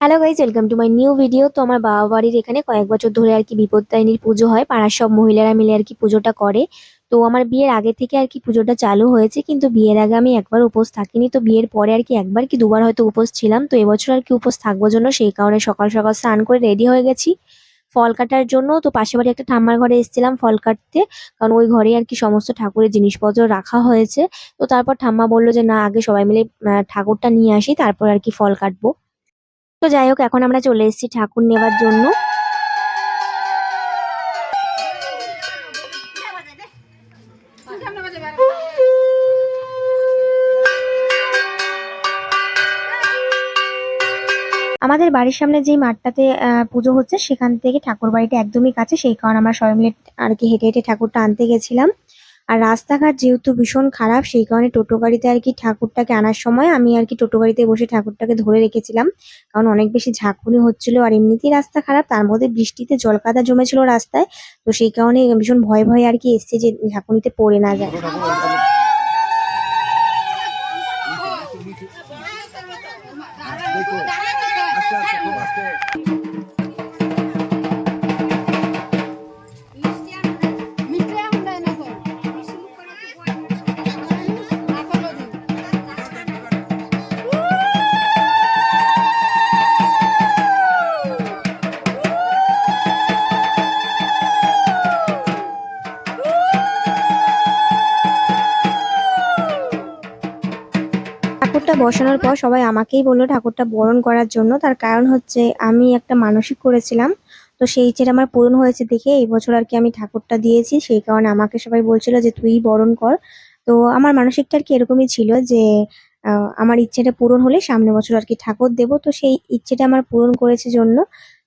Hello guys welcome to my new video তো আমার বাবা বাড়ির এখানে কয়েক বছর ধরে আর কি বিপত্তায়নীর পুজো হয়। পাড়ার সব মহিলারা মিলে আর কি পুজোটা করে। তো আমার বিয়ের আগে থেকে আর কি পুজোটা চালু হয়েছে, কিন্তু বিয়ের আগে আমি একবার উপোস থাকিনি। তো বিয়ের পরে আর কি একবার কি দুবার হয়তো উপোস ছিলাম। তো এবছর আর কি উপোস থাকব জন্য সেই কারণে সকাল সকাল স্নান করে রেডি হয়ে গেছি। ফল কাটার জন্য তো পাশে বাড়ি একটা ঠাম্মার ঘরে এসেছিলাম ফল কাটতে। কারণ ওই ঘরে আর কি সমস্ত ঠাকুরের জিনিসপত্র রাখা হয়েছে। তো তারপর ঠাম্মা বলল যে, না, আগে সবাই মিলে ঠাকুরটা নিয়ে আসি, তারপর আর কি ফল কাটবো। তো যাই হোক, এখন আমরা চলে এসেছি ঠাকুর নেবার জন্য। আমাদের বাড়ির সামনে যেই মাঠটাতে পুজো হচ্ছে, সেখান থেকে ঠাকুর বাড়িটা একদমই কাছে, সেই কারণে আমরা সবাই মিলে আর কি হেঁটে হেঁটে ঠাকুরটা আনতে গেছিলাম। আর রাস্তাঘাট যেহেতু ভীষণ খারাপ সেই কারণে টোটো গাড়িতে আর কি ঠাকুরটাকে আনার সময় আমি আর কি টোটো গাড়িতে বসে ঠাকুরটাকে ধরে রেখেছিলাম কারণ অনেক বেশি ঝাঁকুনি হচ্ছিল আর এমনিতেই রাস্তা খারাপ তার মধ্যে বৃষ্টিতে জলকাদা জমেছিল রাস্তায় তো সেই কারণে ভীষণ ভয় ভয় আর কি এসছে যে ঝাঁকুনিতে পড়ে না যায় ঠাকুরটা বসানোর পর সবাই আমাকেই বলল ঠাকুরটা বরণ করার জন্য। তার কারণ হচ্ছে আমি একটা মানসিক করেছিলাম। তো সেই ইচ্ছেটা আমার পূরণ হয়েছে দেখে এই বছর আর কি আমি ঠাকুরটা দিয়েছি। সেই কারণে আমাকে সবাই বলছিল যে তুই বরণ কর। তো আমার মানসিকটা আর কি এরকমই ছিল যে আমার ইচ্ছেটা পূরণ হলে সামনে বছর আর কি ঠাকুর দেবো। তো সেই ইচ্ছেটা আমার পূরণ করেছে জন্য।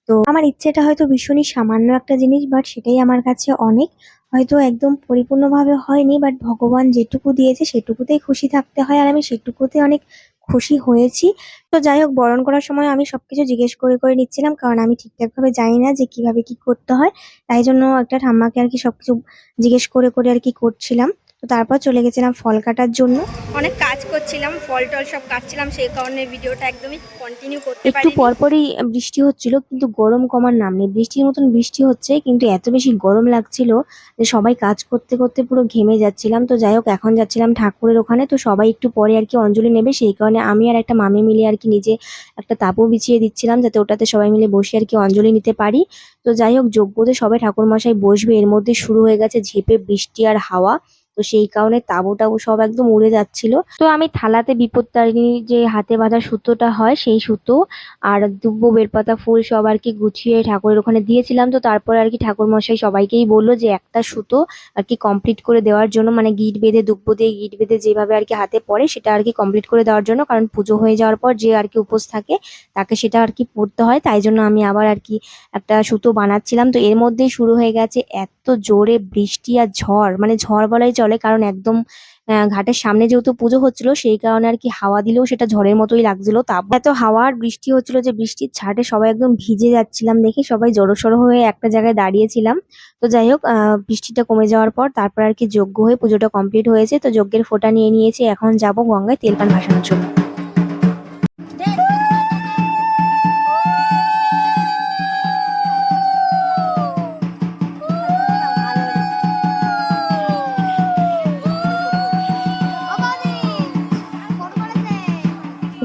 তো আমার ইচ্ছেটা হয়তো ভীষণই সামান্য একটা জিনিস বাট সেটাই আমার কাছে অনেক। হয়তো একদম পরিপূর্ণভাবে হয়নি বাট ভগবান যেটুকু দিয়েছে সেটুকুতেই খুশি থাকতে হয় আর আমি সেটুকুতে অনেক খুশি হয়েছি। তো যাই হোক, বরণ করার সময় আমি সবকিছু জিজ্ঞেস করে করে নিচ্ছিলাম, কারণ আমি ঠিকঠাকভাবে জানি না যে কীভাবে কি করতে হয়। তাই জন্য একটা ঠাম্মাকে আর কি সবকিছু জিজ্ঞেস করে করে আর কি করছিলাম। তো তারপর চলে গেছিলাম ফল কাটার জন্য। অনেক কাজ করছিলাম ফল টল সব কাটছিলাম সেই কারণে ভিডিওটা একদমই কন্টিনিউ করতে একটু পরপরই বৃষ্টি হচ্ছিল কিন্তু গরম কমার নাম নেই। বৃষ্টির মতন বৃষ্টি হচ্ছে কিন্তু এত বেশি গরম লাগছিল যে সবাই কাজ করতে করতে পুরো ঘেমে যাচ্ছিলাম। তো যাই হোক এখন যাচ্ছিলাম ঠাকুরের ওখানে। তো সবাই একটু পরে আর কি অঞ্জলি নেবে সেই কারণে আমি আর একটা মামি মিলে আর কি নিজে একটা তাপও বিছিয়ে দিচ্ছিলাম যাতে ওটাতে সবাই মিলে বসে আর কি অঞ্জলি নিতে পারি। তো যাই হোক যজ্ঞতে সবাই ঠাকুর মশাই বসবে এর মধ্যে শুরু হয়ে গেছে ঝেপে বৃষ্টি আর হাওয়া। তো সেই কারণে তাবু টাবু সব একদম উড়ে যাচ্ছিল। তো আমি থালাতে বিপত্তারিণী যে হাতে বাঁধা সুতোটা হয় সেই সুতো আর দুব্বো বেলপাতা ফুল সব আর কি গুছিয়ে ঠাকুরের ওখানে দিয়েছিলাম। তো তারপরে আর কি ঠাকুর মশাই সবাইকেই বলল যে একটা সুতো আর কি কমপ্লিট করে দেওয়ার জন্য মানে গিট বেঁধে, দুব্বো দিয়ে গিট বেঁধে যেভাবে আর কি হাতে পড়ে সেটা আর কি কমপ্লিট করে দেওয়ার জন্য, কারণ পুজো হয়ে যাওয়ার পর যে আর কি উপোস থাকে তাকে সেটা আর কি পড়তে হয়। তাই জন্য আমি আবার আর কি একটা সুতো বানাচ্ছিলাম। তো এর মধ্যেই শুরু হয়ে গেছে এত জোরে বৃষ্টি আর ঝড় মানে ঝড় বলাই চলে কারণ একদম ঘাটের সামনে যেহেতু পুজো হচ্ছিল, সেই কারণে আর কি হাওয়া দিলেও সেটা ঝড়ের মতোই লাগছিল। তাপ এত হাওয়া আর বৃষ্টি হচ্ছিল যে বৃষ্টির ছাটে সবাই একদম ভিজে যাচ্ছিলাম দেখে, সবাই জড়সড় হয়ে একটা জায়গায় দাঁড়িয়েছিলাম। তো যাই হোক বৃষ্টিটা কমে যাওয়ার পর তারপর আর কি যজ্ঞ হয়ে পুজোটা কমপ্লিট হয়েছে। তো যজ্ঞের ফোঁটা নিয়ে নিয়েছি, এখন যাব গঙ্গায় তেলপান ভাসানোর জন্য।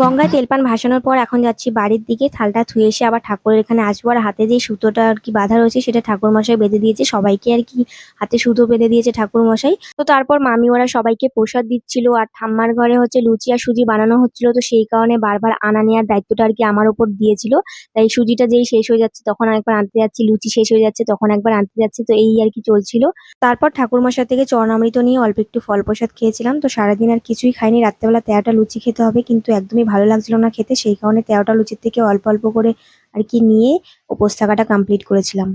গঙ্গায় তেলপান ভাসানোর পর এখন যাচ্ছি বাড়ির দিকে। থালটা ধুয়ে এসে আবার ঠাকুরের এখানে আসব। আর হাতে যে সুতোটা আর কি বাঁধা রয়েছে সেটা ঠাকুর মশাই বেঁধে দিয়েছে। সবাইকে আর কি হাতে সুতো বেঁধে দিয়েছে ঠাকুর মশাই তো তারপর মামি, ওরা সবাইকে প্রসাদ দিচ্ছিল। আর ঠাম্মার ঘরে হচ্ছে লুচি আর সুজি বানানো হচ্ছিল। তো সেই কারণে বারবার আনা নেওয়ার দায়িত্বটা আর কি আমার উপর দিয়েছিল। তাই সুজিটা যেই শেষ হয়ে যাচ্ছে, তখন একবার আনতে যাচ্ছি। লুচি শেষ হয়ে যাচ্ছে, তখন একবার আনতে যাচ্ছি। তো এই আর কি চলছিল। তারপর ঠাকুর মশাই থেকে চরণামৃত নিয়ে অল্প একটু ফল প্রসাদ খেয়েছিলাম। তো সারাদিন আর কিছুই খাইনি। রাত্রেবেলা তেরোটা লুচি খেতে হবে। কিন্তু একদমই ভালো লাগছিল না খেতে, সেই কারণে তেরোটা লুচির থেকে অল্প অল্প করে আর কি নিয়ে উপোস থাকাটা কমপ্লিট করেছিলাম।